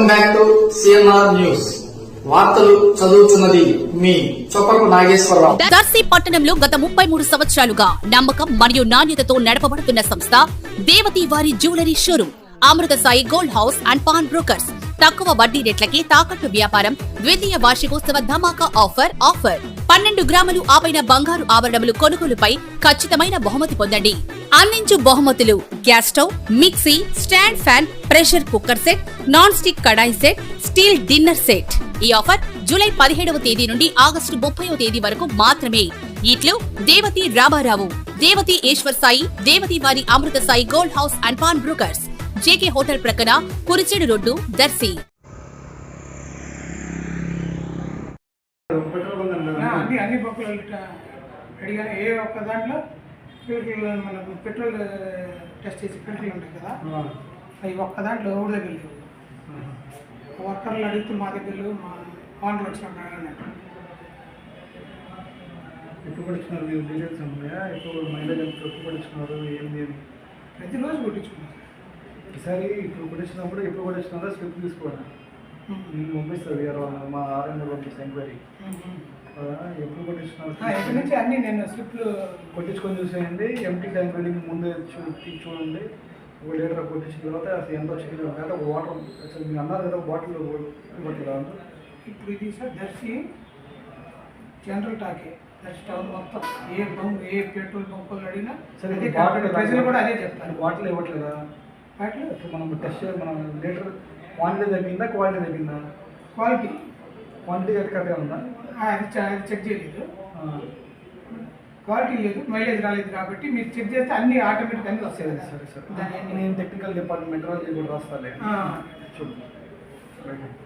Welcome back to CNR news వార్తలు చదువుతున్నది మీ చొప్పకు నాగేశ్వరరావు. దర్శి పట్టణంలో గత ముప్పై మూడు సంవత్సరాలుగా నమ్మకం మరియు నాణ్యతతో నడపబడుతున్న సంస్థ దేవతి వారి jewellery showroom Amrutha Sai gold house and pawn brokers. తక్కువ వడ్డీ రేట్లకి తాకట్టు వ్యాపారం ద్వితీయ వార్షికోత్సవ ధమాకా ఆఫర్ ఆఫర్. పన్నెండు గ్రాములు ఆపైన బంగారు ఆభరణములు కొనుగోలుపై ఖచ్చితమైన బహుమతి పొందండి. అందించు బహుమతులు gas stove mixie stand fan pressure cooker set non stick కడాయి సెట్ స్టీల్ డిన్నర్ సెట్. ఈ ఆఫర్ జూలై పదిహేడవ తేదీ నుండి ఆగస్టు ముప్పైవ తేదీ వరకు మాత్రమే. ఇట్లు దేవతి రామారావు దేవతి ఈశ్వర్ సాయి దేవతి వారి Amrutha Sai gold house and pawn brokers. JK hotel ప్రక్కన కురిచేడు రోడ్డు దర్శి. అన్ని అన్ని బొక్కలు అడిగాను ఏ ఒక్క దాంట్లో? ఫిల్టర్లు మనకు పెట్రోల్ టెస్ట్ చేసి ఫిల్టర్లు ఉంటాయి కదా? అవి ఒక్క దాంట్లో ఊరి దగ్గర లేవు. వర్కర్లు అడిగితే మా దగ్గర లేవు మా ఆన్లో వచ్చినప్పుడు అడిగినట్టు ఎప్పుడు పడుతున్నారు మీరు డీటెయిల్స్ ఉన్నాయా ఇప్పుడు మైలేజ్ ఎంత ఎప్పుడు పడుతున్నారు ఏంది అని? ప్రతిరోజు కొట్టించుకున్నాం ఈసారి ఇప్పుడు పడిచినప్పుడు ఎప్పుడు పడిచినారో స్లిప్ తీసుకోండి నేను పంపిస్తుంది ఇరవై మా ఆర్ఎంఓ పంపిస్తాను ఎంక్వైరీ ఎప్పుడు ఎక్కడి నుంచి అన్ని నేను స్లిప్లు కొట్టించుకొని చూసేయండి. ఎంటీ ట్యాంక్ వెల్డింగ్ ముందే చూ చూడండి. ఒక లీటర్ కొట్టించిన తర్వాత అసలు ఎంత వచ్చింది అంటే ఒక వాటర్ అసలు మీరు అన్నారు కదా బాటిల్ ఇప్పుడు ఇది సార్ దర్శి జనరల్ టాకే దర్శి టౌన్ మొత్తం ఏ బంక్ ఏ పెట్రోల్ బంకులు అడిగినా సరే బాటిల్ కూడా అదే చెప్తారు. బాటిల్ ఇవ్వట్లేదా? వాటిలో అసలు మనం టెస్ట్ మనం లీటర్ క్వాంటిటీ తగ్గిందా? క్వాలిటీ తగ్గిందా? క్వాలిటీ క్వాంటిటీ కరెక్ట్గా ఉందా? అది చెక్ చేయలేదు. క్వాలిటీ లేదు మైలేజ్ రాలేదు కాబట్టి మీరు చెక్ చేస్తే అన్ని ఆటోమేటిక్ అన్ని వస్తాయి సరే కదా సరే నేను టెక్నికల్ డిపార్ట్మెంట్ కూడా రాస్తాలే. ఆ, చూడు. రైట్.